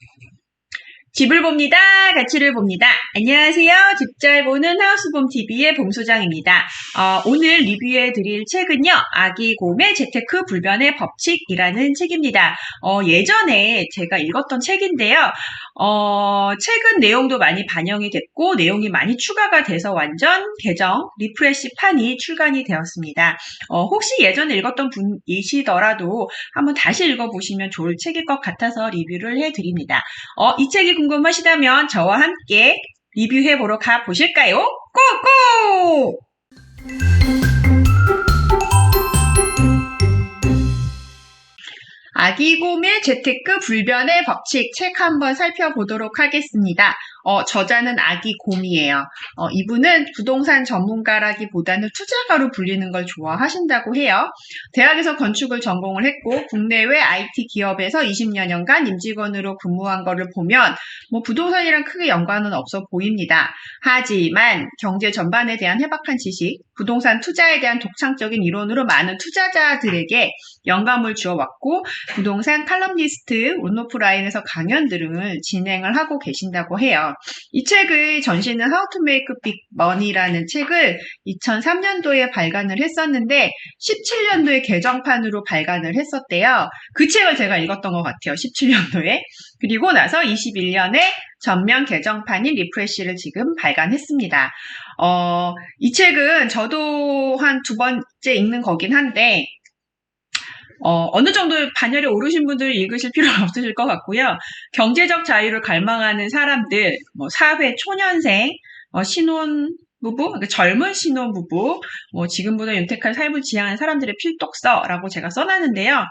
Thank you. 집을 봅니다. 가치를 봅니다. 안녕하세요. 집 잘 보는 하우스봄 TV의 봄소장입니다. 어, 오늘 리뷰해 드릴 책은요. 아기 곰의 재테크 불변의 법칙이라는 책입니다. 어, 예전에 제가 읽었던 책인데요. 어, 최근 내용도 많이 반영이 됐고 내용이 많이 추가가 돼서 완전 개정 리프레시판이 출간이 되었습니다. 어, 혹시 예전에 읽었던 분이시더라도 한번 다시 읽어보시면 좋을 책일 것 같아서 리뷰를 해드립니다. 어, 이 책이 궁금하시다면 저와 함께 리뷰해 보러 가 보실까요? 고고! 아기곰의 재테크 불변의 법칙 책 한번 살펴보도록 하겠습니다. 어, 저자는 아기 곰이에요. 어, 이분은 부동산 전문가라기보다는 투자가로 불리는 걸 좋아하신다고 해요. 대학에서 건축을 전공을 했고 국내외 IT 기업에서 20여년간 임직원으로 근무한 거를 보면 뭐 부동산이랑 크게 연관은 없어 보입니다. 하지만 경제 전반에 대한 해박한 지식, 부동산 투자에 대한 독창적인 이론으로 많은 투자자들에게 영감을 주어왔고 부동산 칼럼니스트, 온오프라인에서 강연 등을 진행을 하고 계신다고 해요. 이 책의 전시는 How to Make Big Money라는 책을 2003년도에 발간을 했었는데 17년도에 개정판으로 발간을 했었대요. 그 책을 제가 읽었던 것 같아요. 17년도에. 그리고 나서 21년에 전면 개정판인 리프레쉬를 지금 발간했습니다. 어, 이 책은 저도 한 두 번째 읽는 거긴 한데 어, 느 정도 반열에 오르신 분들 읽으실 필요는 없으실 것 같고요. 경제적 자유를 갈망하는 사람들, 뭐 사회 초년생, 어, 신혼 부부, 그러니까 젊은 신혼 부부, 뭐 지금보다 윤택한 삶을 지향하는 사람들의 필독서라고 제가 써놨는데요.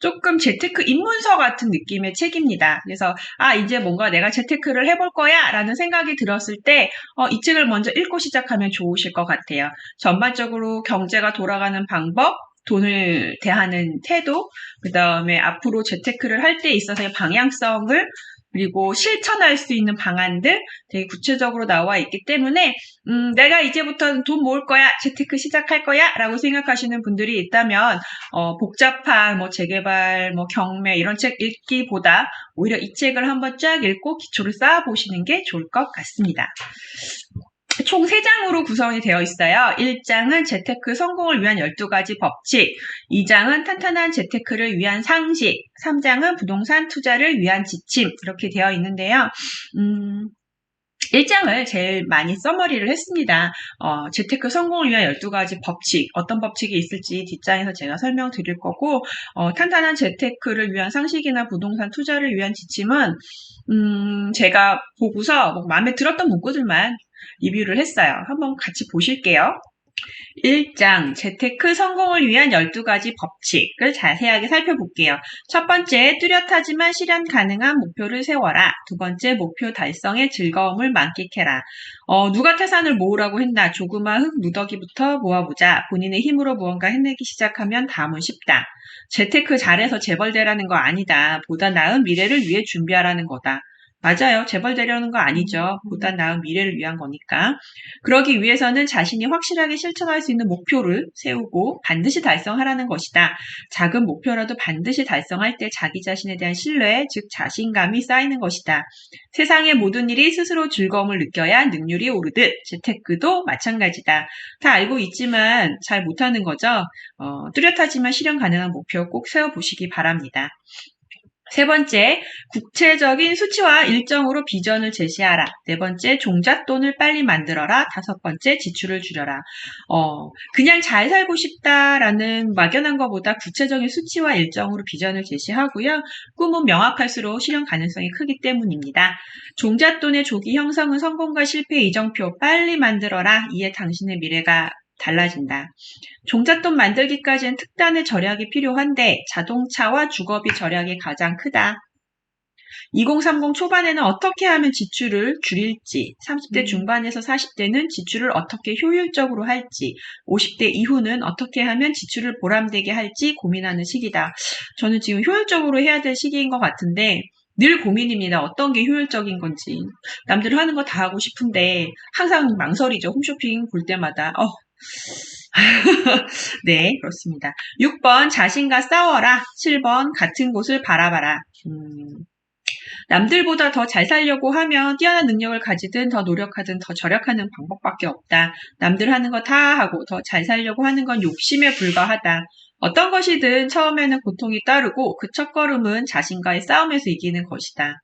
조금 재테크 입문서 같은 느낌의 책입니다. 그래서 아 이제 뭔가 내가 재테크를 해볼 거야라는 생각이 들었을 때 어, 이 책을 먼저 읽고 시작하면 좋으실 것 같아요. 전반적으로 경제가 돌아가는 방법, 돈을 대하는 태도, 그 다음에 앞으로 재테크를 할 때 있어서의 방향성을 그리고 실천할 수 있는 방안들 되게 구체적으로 나와 있기 때문에 음, 내가 이제부터 돈 모을 거야, 재테크 시작할 거야 라고 생각하시는 분들이 있다면 어, 복잡한 뭐 재개발, 뭐 경매 이런 책 읽기보다 오히려 이 책을 한번 쫙 읽고 기초를 쌓아 보시는 게 좋을 것 같습니다. 총 3장으로 구성이 되어 있어요. 1장은 재테크 성공을 위한 12가지 법칙, 2장은 탄탄한 재테크를 위한 상식, 3장은 부동산 투자를 위한 지침, 이렇게 되어 있는데요. 음, 1장을 제일 많이 써머리를 했습니다. 어, 재테크 성공을 위한 12가지 법칙, 어떤 법칙이 있을지 뒷장에서 제가 설명드릴 거고, 어, 탄탄한 재테크를 위한 상식이나 부동산 투자를 위한 지침은, 음, 제가 보고서 뭐 마음에 들었던 문구들만 리뷰를 했어요. 한번 같이 보실게요. 1장 재테크 성공을 위한 12가지 법칙을 자세하게 살펴볼게요. 첫 번째, 뚜렷하지만 실현 가능한 목표를 세워라. 두 번째, 목표 달성의 즐거움을 만끽해라. 어, 누가 태산을 모으라고 했나? 조그마 흙 무더기부터 모아보자. 본인의 힘으로 무언가 해내기 시작하면 다음은 쉽다. 재테크 잘해서 재벌되라는 거 아니다. 보다 나은 미래를 위해 준비하라는 거다. 맞아요. 재벌되려는 거 아니죠. 음. 보다 나은 미래를 위한 거니까. 그러기 위해서는 자신이 확실하게 실천할 수 있는 목표를 세우고 반드시 달성하라는 것이다. 작은 목표라도 반드시 달성할 때 자기 자신에 대한 신뢰, 즉 자신감이 쌓이는 것이다. 세상의 모든 일이 스스로 즐거움을 느껴야 능률이 오르듯 재테크도 마찬가지다. 다 알고 있지만 잘 못하는 거죠. 어, 뚜렷하지만 실현 가능한 목표 꼭 세워보시기 바랍니다. 세 번째, 구체적인 수치와 일정으로 비전을 제시하라. 네 번째, 종잣돈을 빨리 만들어라. 다섯 번째, 지출을 줄여라. 어, 그냥 잘 살고 싶다라는 막연한 것보다 구체적인 수치와 일정으로 비전을 제시하고요. 꿈은 명확할수록 실현 가능성이 크기 때문입니다. 종잣돈의 조기 형성은 성공과 실패 이정표 빨리 만들어라. 이에 당신의 미래가 달라진다. 종잣돈 만들기까지는 특단의 절약이 필요한데 자동차와 주거비 절약이 가장 크다. 2030 초반에는 어떻게 하면 지출을 줄일지, 30대 음. 중반에서 40대는 지출을 어떻게 효율적으로 할지, 50대 이후는 어떻게 하면 지출을 보람되게 할지 고민하는 시기다. 저는 지금 효율적으로 해야 될 시기인 것 같은데, 늘 고민입니다. 어떤 게 효율적인 건지. 남들 하는 거 다 하고 싶은데, 항상 망설이죠. 홈쇼핑 볼 때마다. 어, 네, 그렇습니다. 6번 자신과 싸워라. 7번 같은 곳을 바라봐라. 음, 남들보다 더 잘 살려고 하면 뛰어난 능력을 가지든 더 노력하든 더 절약하는 방법밖에 없다. 남들 하는 거 다 하고 더 잘 살려고 하는 건 욕심에 불과하다. 어떤 것이든 처음에는 고통이 따르고 그 첫걸음은 자신과의 싸움에서 이기는 것이다.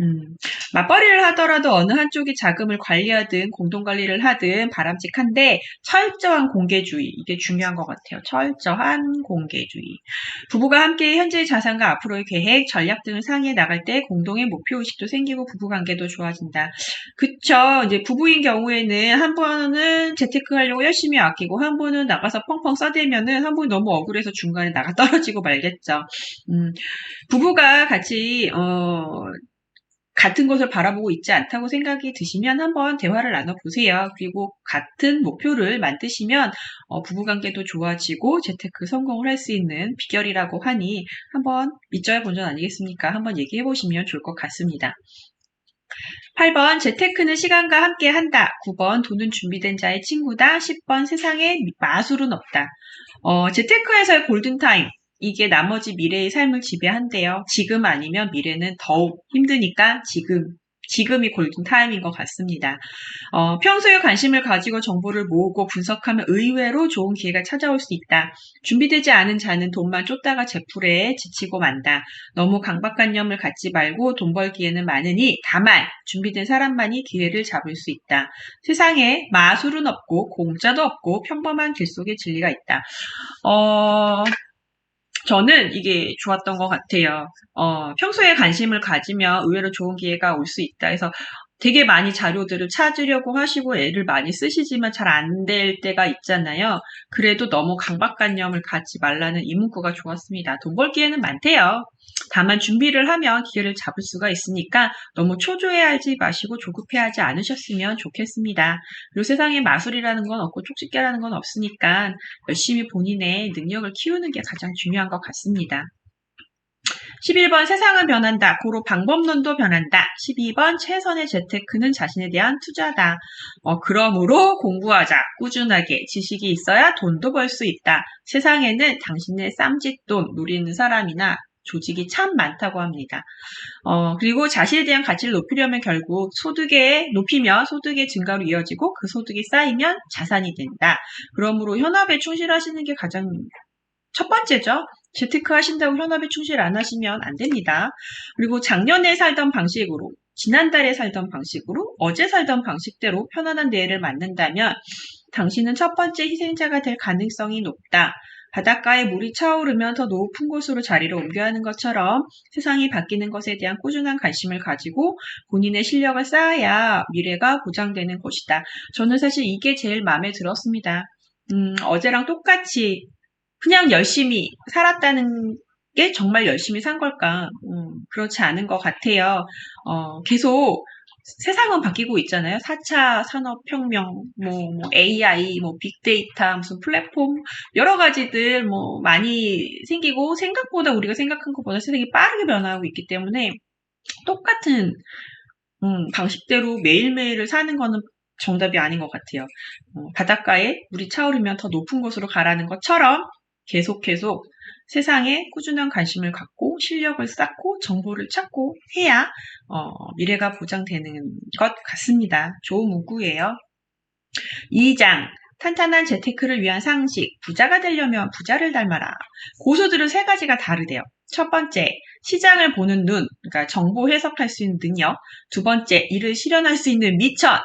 음, 맞벌이를 하더라도 어느 한쪽이 자금을 관리하든 공동관리를 하든 바람직한데 철저한 공개주의 이게 중요한 것 같아요. 철저한 공개주의. 부부가 함께 현재의 자산과 앞으로의 계획, 전략 등을 상의해 나갈 때 공동의 목표 의식도 생기고 부부 관계도 좋아진다. 그쵸. 이제 부부인 경우에는 한 분은 재테크 하려고 열심히 아끼고 한 분은 나가서 펑펑 써대면은 한 분이 너무 억울해 서 중간에 나가 떨어지고 말겠죠. 음, 부부가 같이 어, 같은 것을 바라보고 있지 않다고 생각이 드시면 한번 대화를 나눠보세요. 그리고 같은 목표를 만드시면 어, 부부관계도 좋아지고 재테크 성공을 할 수 있는 비결이라고 하니 한번 믿져야 본전 아니겠습니까? 한번 얘기해 보시면 좋을 것 같습니다. 8번 재테크는 시간과 함께 한다. 9번 돈은 준비된 자의 친구다. 10번 세상에 마술은 없다. 어, 재테크에서의 골든타임. 이게 나머지 미래의 삶을 지배한대요. 지금 아니면 미래는 더욱 힘드니까 지금, 지금이 골든타임인 것 같습니다. 어, 평소에 관심을 가지고 정보를 모으고 분석하면 의외로 좋은 기회가 찾아올 수 있다. 준비되지 않은 자는 돈만 쫓다가 제풀에 지치고 만다. 너무 강박관념을 갖지 말고 돈 벌 기회는 많으니 다만 준비된 사람만이 기회를 잡을 수 있다. 세상에 마술은 없고 공짜도 없고 평범한 길 속에 진리가 있다. 어, 저는 이게 좋았던 것 같아요. 어, 평소에 관심을 가지면 의외로 좋은 기회가 올 수 있다. 해서 되게 많이 자료들을 찾으려고 하시고 애를 많이 쓰시지만 잘 안 될 때가 있잖아요. 그래도 너무 강박관념을 갖지 말라는 이 문구가 좋았습니다. 돈 벌 기회는 많대요. 다만 준비를 하면 기회를 잡을 수가 있으니까 너무 초조해하지 마시고 조급해하지 않으셨으면 좋겠습니다. 그리고 세상에 마술이라는 건 없고 촉식계라는 건 없으니까 열심히 본인의 능력을 키우는 게 가장 중요한 것 같습니다. 11번 세상은 변한다. 고로 방법론도 변한다. 12번 최선의 재테크는 자신에 대한 투자다. 어, 그러므로 공부하자. 꾸준하게 지식이 있어야 돈도 벌 수 있다. 세상에는 당신의 쌈짓돈 누리는 사람이나 조직이 참 많다고 합니다. 어, 그리고 자신에 대한 가치를 높이려면 결국 소득에 높이면 소득의 증가로 이어지고 그 소득이 쌓이면 자산이 된다. 그러므로 현업에 충실하시는 게 가장 첫 번째죠. 재테크 하신다고 현업에 충실 안 하시면 안 됩니다. 그리고 작년에 살던 방식으로, 지난달에 살던 방식으로, 어제 살던 방식대로 편안한 뇌를 만든다면 당신은 첫 번째 희생자가 될 가능성이 높다. 바닷가에 물이 차오르면 더 높은 곳으로 자리를 옮겨야 하는 것처럼 세상이 바뀌는 것에 대한 꾸준한 관심을 가지고 본인의 실력을 쌓아야 미래가 보장되는 것이다. 저는 사실 이게 제일 마음에 들었습니다. 음, 어제랑 똑같이 그냥 열심히 살았다는 게 정말 열심히 산 걸까? 음, 그렇지 않은 것 같아요. 어, 계속 세상은 바뀌고 있잖아요. 4차 산업혁명, 뭐, 뭐 AI, 뭐 빅데이터, 무슨 플랫폼, 여러 가지들 뭐 많이 생기고 생각보다 우리가 생각한 것보다 세상이 빠르게 변화하고 있기 때문에 똑같은 음, 방식대로 매일매일을 사는 거는 정답이 아닌 것 같아요. 어, 바닷가에 물이 차오르면 더 높은 곳으로 가라는 것처럼 계속 계속 세상에 꾸준한 관심을 갖고 실력을 쌓고 정보를 찾고 해야 어, 미래가 보장되는 것 같습니다. 좋은 문구예요. 2장 탄탄한 재테크를 위한 상식 부자가 되려면 부자를 닮아라. 고수들은 세 가지가 다르대요. 첫 번째, 시장을 보는 눈, 그러니까 정보 해석할 수 있는 능력. 두 번째, 이를 실현할 수 있는 미천.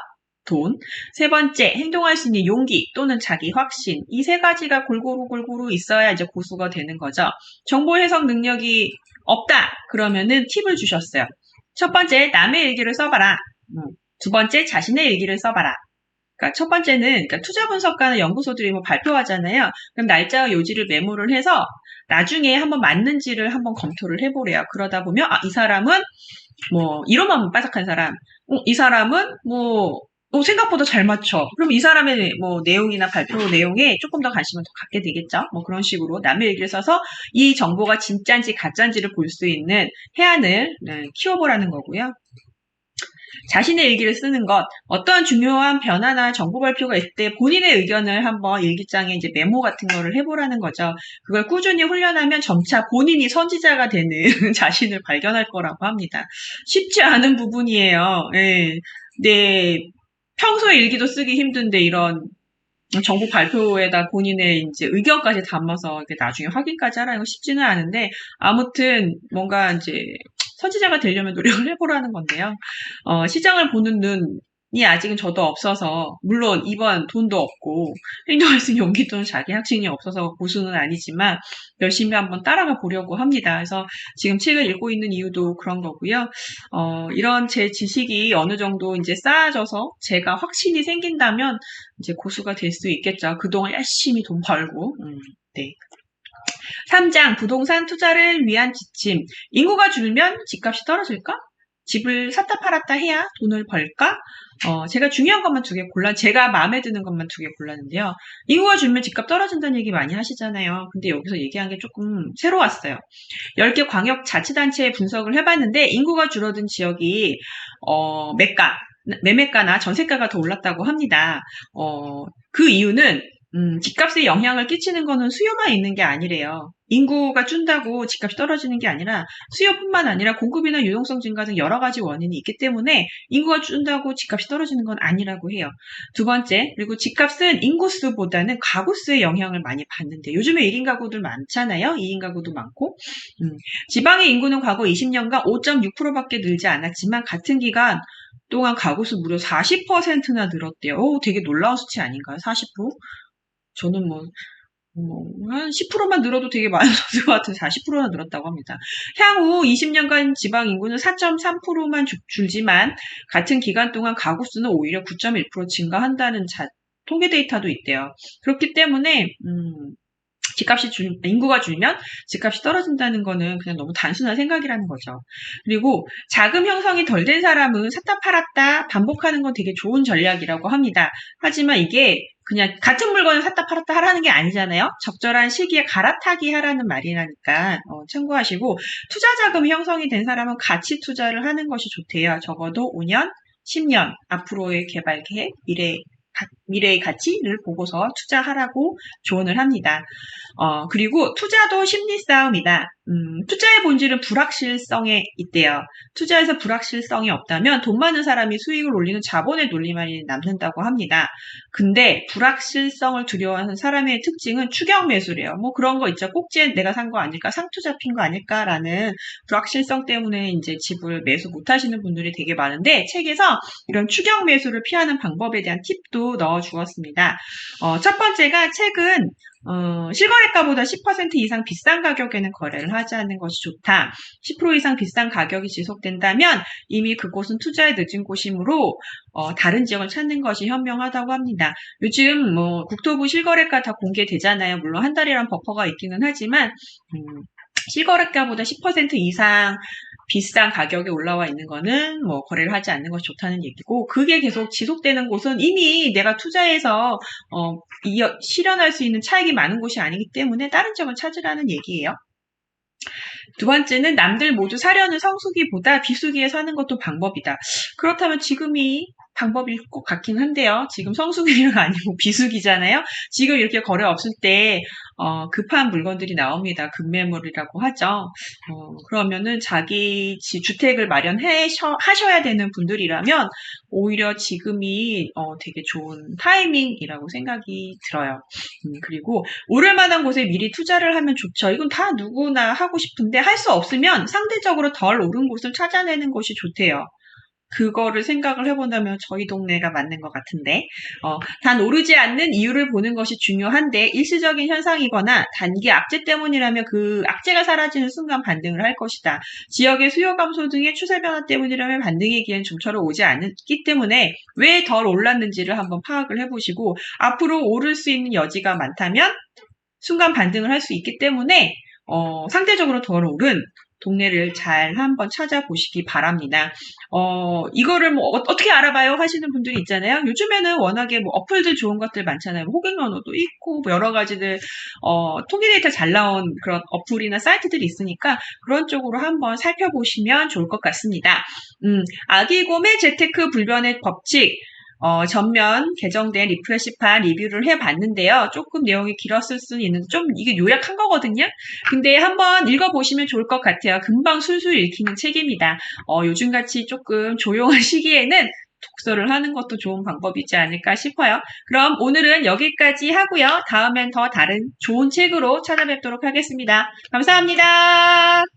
돈. 세 번째, 행동할 수 있는 용기 또는 자기 확신. 이 세 가지가 골고루 골고루 있어야 이제 고수가 되는 거죠. 정보 해석 능력이 없다. 그러면은 팁을 주셨어요. 첫 번째, 남의 일기를 써봐라. 음, 두 번째, 자신의 일기를 써봐라. 그러니까 첫 번째는 그러니까 투자 분석가나 연구소들이 뭐 발표하잖아요. 그럼 날짜와 요지를 메모를 해서 나중에 한번 맞는지를 한번 검토를 해보래요. 그러다 보면 아, 이 사람은 뭐 이론만 빠삭한 사람, 어, 이 사람은 뭐 어, 생각보다 잘 맞춰. 그럼 이 사람의 뭐 내용이나 발표 내용에 조금 더 관심을 더 갖게 되겠죠. 뭐 그런 식으로 남의 얘기를 써서 이 정보가 진짜인지 가짜인지를 볼 수 있는 해안을 네, 키워보라는 거고요. 자신의 일기를 쓰는 것, 어떠한 중요한 변화나 정보 발표가 있을 때 본인의 의견을 한번 일기장에 이제 메모 같은 거를 해보라는 거죠. 그걸 꾸준히 훈련하면 점차 본인이 선지자가 되는 자신을 발견할 거라고 합니다. 쉽지 않은 부분이에요. 예. 네. 평소에 일기도 쓰기 힘든데 이런 정보 발표에다 본인의 이제 의견까지 담아서 이렇게 나중에 확인까지 하라는 거 쉽지는 않은데 아무튼 뭔가 이제 선지자가 되려면 노력을 해보라는 건데요. 어, 시장을 보는 눈 이 아직은 저도 없어서 물론 이번 돈도 없고 행동할 수 있는 용기 또는 자기 확신이 없어서 고수는 아니지만 열심히 한번 따라가 보려고 합니다. 그래서 지금 책을 읽고 있는 이유도 그런 거고요. 어, 이런 제 지식이 어느 정도 이제 쌓아져서 제가 확신이 생긴다면 이제 고수가 될 수 있겠죠. 그동안 열심히 돈 벌고. 음, 네. 3장 부동산 투자를 위한 지침. 인구가 줄면 집값이 떨어질까? 집을 샀다 팔았다 해야 돈을 벌까? 어, 제가 중요한 것만 두 개 골라, 제가 마음에 드는 것만 두 개 골랐는데요. 인구가 줄면 집값 떨어진다는 얘기 많이 하시잖아요. 근데 여기서 얘기한 게 조금 새로웠어요. 10개 광역 자치단체에 분석을 해봤는데, 인구가 줄어든 지역이, 어, 매가, 매매가나 전세가가 더 올랐다고 합니다. 어, 그 이유는 음, 집값에 영향을 끼치는 거는 수요만 있는 게 아니래요. 인구가 준다고 집값이 떨어지는 게 아니라 수요뿐만 아니라 공급이나 유동성 증가 등 여러 가지 원인이 있기 때문에 인구가 준다고 집값이 떨어지는 건 아니라고 해요. 두 번째, 그리고 집값은 인구수보다는 가구수의 영향을 많이 받는데 요즘에 1인 가구들 많잖아요. 2인 가구도 많고. 음, 지방의 인구는 과거 20년간 5.6%밖에 늘지 않았지만 같은 기간 동안 가구수 무려 40%나 늘었대요. 오, 되게 놀라운 수치 아닌가요? 40%? 저는 뭐, 뭐, 한 10%만 늘어도 되게 많은 것 같은데 40%나 늘었다고 합니다. 향후 20년간 지방 인구는 4.3%만 줄지만 같은 기간 동안 가구 수는 오히려 9.1% 증가한다는 자, 통계 데이터도 있대요. 그렇기 때문에 음, 집값이 줄, 인구가 줄면 집값이 떨어진다는 거는 그냥 너무 단순한 생각이라는 거죠. 그리고 자금 형성이 덜 된 사람은 샀다 팔았다 반복하는 건 되게 좋은 전략이라고 합니다. 하지만 이게 그냥 같은 물건을 샀다 팔았다 하라는 게 아니잖아요. 적절한 시기에 갈아타기 하라는 말이라니까 어, 참고하시고 투자 자금이 형성이 된 사람은 가치 투자를 하는 것이 좋대요. 적어도 5년, 10년 앞으로의 개발 계획, 미래 미래의 가치를 보고서 투자하라고 조언을 합니다. 어, 그리고 투자도 심리 싸움이다. 음, 투자의 본질은 불확실성에 있대요. 투자에서 불확실성이 없다면 돈 많은 사람이 수익을 올리는 자본의 논리만이 남는다고 합니다. 근데 불확실성을 두려워하는 사람의 특징은 추격 매수래요. 뭐 그런 거 있죠. 꼭지에 내가 산 거 아닐까, 상투 잡힌 거 아닐까라는 불확실성 때문에 이제 집을 매수 못 하시는 분들이 되게 많은데 책에서 이런 추격 매수를 피하는 방법에 대한 팁도 넣어 주었습니다. 어, 첫 번째가 책은 어, 실거래가보다 10% 이상 비싼 가격에는 거래를 하지 않는 것이 좋다. 10% 이상 비싼 가격이 지속된다면 이미 그곳은 투자에 늦은 곳이므로 어, 다른 지역을 찾는 것이 현명하다고 합니다. 요즘 뭐 국토부 실거래가 다 공개되잖아요. 물론 한 달이란 버퍼가 있기는 하지만 음, 실거래가보다 10% 이상 비싼 가격에 올라와 있는 거는 뭐 거래를 하지 않는 것이 좋다는 얘기고 그게 계속 지속되는 곳은 이미 내가 투자해서 어, 이어, 실현할 수 있는 차익이 많은 곳이 아니기 때문에 다른 점을 찾으라는 얘기예요. 두 번째는 남들 모두 사려는 성수기보다 비수기에 사는 것도 방법이다. 그렇다면 지금이 방법일 것 같긴 한데요. 지금 성수기가 아니고 비수기잖아요. 지금 이렇게 거래 없을 때 어, 급한 물건들이 나옵니다. 급매물이라고 하죠. 어, 그러면은 자기 주택을 마련해 하셔야 되는 분들이라면 오히려 지금이 어, 되게 좋은 타이밍이라고 생각이 들어요. 음, 그리고 오를 만한 곳에 미리 투자를 하면 좋죠. 이건 다 누구나 하고 싶은데 할 수 없으면 상대적으로 덜 오른 곳을 찾아내는 것이 좋대요. 그거를 생각을 해본다면 저희 동네가 맞는 것 같은데, 어, 단 오르지 않는 이유를 보는 것이 중요한데, 일시적인 현상이거나 단기 악재 때문이라면 그 악재가 사라지는 순간 반등을 할 것이다. 지역의 수요 감소 등의 추세 변화 때문이라면 반등의 기회는 좀처럼 오지 않기 때문에 왜 덜 올랐는지를 한번 파악을 해보시고, 앞으로 오를 수 있는 여지가 많다면 순간 반등을 할 수 있기 때문에, 어, 상대적으로 덜 오른 동네를 잘 한번 찾아보시기 바랍니다. 어, 이거를 뭐 어, 떻게 알아봐요 하시는 분들이 있잖아요. 요즘에는 워낙에 뭐 어플들 좋은 것들 많잖아요. 뭐 호갱언어도 있고 뭐 여러 가지들 어, 통계 데이터 잘 나온 그런 어플이나 사이트들이 있으니까 그런 쪽으로 한번 살펴보시면 좋을 것 같습니다. 음, 아기곰의 재테크 불변의 법칙 어, 전면 개정된 리프레시판 리뷰를 해봤는데요. 조금 내용이 길었을 수는 있는데 좀 이게 요약한 거거든요. 근데 한번 읽어보시면 좋을 것 같아요. 금방 술술 읽히는 책입니다. 어, 요즘같이 조금 조용한 시기에는 독서를 하는 것도 좋은 방법이지 않을까 싶어요. 그럼 오늘은 여기까지 하고요. 다음엔 더 다른 좋은 책으로 찾아뵙도록 하겠습니다. 감사합니다.